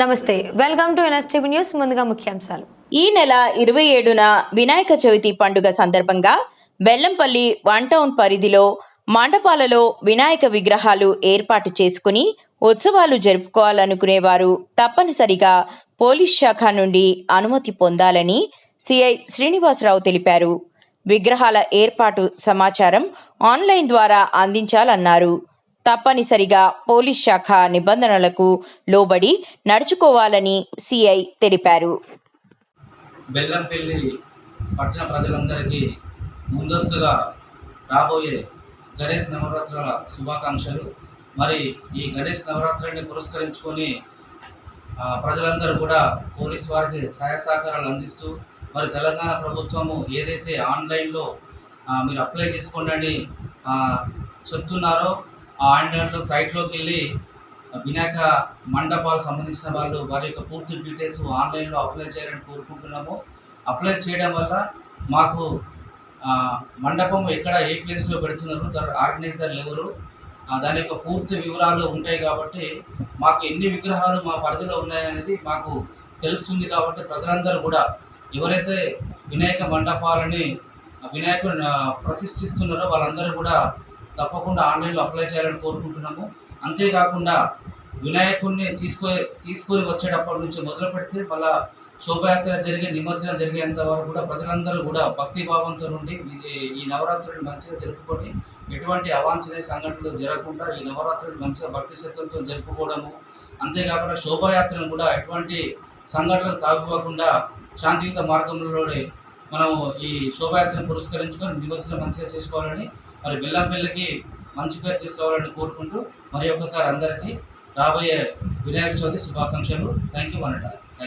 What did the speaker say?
నమస్తే welcome to NSTV news ముందుగా ముఖ్యాంశాలు. ఈ నెల ఇరవై ఏడున వినాయక చవితి పండుగ సందర్భంగా బెల్లంపల్లి వన్ టౌన్ పరిధిలో మండపాలలో వినాయక విగ్రహాలు ఏర్పాటు చేసుకుని ఉత్సవాలు జరుపుకోవాలనుకునేవారు తప్పనిసరిగా పోలీస్ శాఖ నుండి అనుమతి పొందాలని సిఐ శ్రీనివాసరావు తెలిపారు. విగ్రహాల ఏర్పాటు సమాచారం ఆన్లైన్ ద్వారా అందించాలన్నారు. తప్పనిసరిగా పోలీస్ శాఖ నిబంధనలకు లోబడి నడుచుకోవాలని సిఐ తెలిపారు. బెల్లంపల్లి పట్టణ ప్రజలందరికీ ముందస్తుగా రాబోయే గణేష్ నవరాత్రుల శుభాకాంక్షలు. మరి ఈ గణేష్ నవరాత్రుల్ని పురస్కరించుకొని ప్రజలందరూ కూడా పోలీస్ వారికి సహాయ సహకారాలు అందిస్తూ మరి తెలంగాణ ప్రభుత్వము ఏదైతే ఆన్లైన్లో మీరు అప్లై చేసుకోండి చెప్తున్నారో ఆ ఆన్లైన్లో సైట్లోకి వెళ్ళి వినాయక మండపాలకు సంబంధించిన వాళ్ళు వారి యొక్క పూర్తి డీటెయిల్స్ ఆన్లైన్లో అప్లై చేయాలని కోరుకుంటున్నాము. అప్లై చేయడం వల్ల మాకు మండపం ఎక్కడ ఏ ప్లేస్లో పెడుతున్నారు దాని ఆర్గనైజర్లు ఎవరు దాని యొక్క పూర్తి వివరాలు ఉంటాయి కాబట్టి మాకు ఎన్ని విగ్రహాలు మా పరిధిలో ఉన్నాయనేది మాకు తెలుస్తుంది కాబట్టి ప్రజలందరూ కూడా ఎవరైతే వినాయక మండపాలని వినాయకుడు ప్రతిష్ఠిస్తున్నారో వాళ్ళందరూ కూడా తప్పకుండా ఆన్లైన్లో అప్లై చేయాలని కోరుకుంటున్నాము. అంతేకాకుండా వినాయకుడిని తీసుకో తీసుకొని వచ్చేటప్పటి నుంచి మొదలు పెడితే మళ్ళా శోభయాత్ర జరిగే నిమజ్జనం జరిగేంత వరకు కూడా ప్రజలందరూ కూడా భక్తి భావంతో నుండి ఈ- నవరాత్రులను మంచిగా జరుపుకొని ఎటువంటి అవాంఛనీయ సంఘటనలు జరగకుండా ఈ నవరాత్రులు మంచిగా భక్తి శ్రద్ధలతో జరుపుకోవడము అంతేకాకుండా శోభాయాత్రను కూడా ఎటువంటి సంఘటనలు తాగుకోకుండా శాంతియుత మార్గంలోనే మనం ఈ శోభాయాత్రను పురస్కరించుకొని నిమజ్జనం మంచిగా చేసుకోవాలని మరి బెల్లంపల్లికి మంచి పేరు తీసుకోవాలని కోరుకుంటూ మరి ఒక్కసారి అందరికీ రాబోయే వినాయక చవితి శుభాకాంక్షలు. Thank you one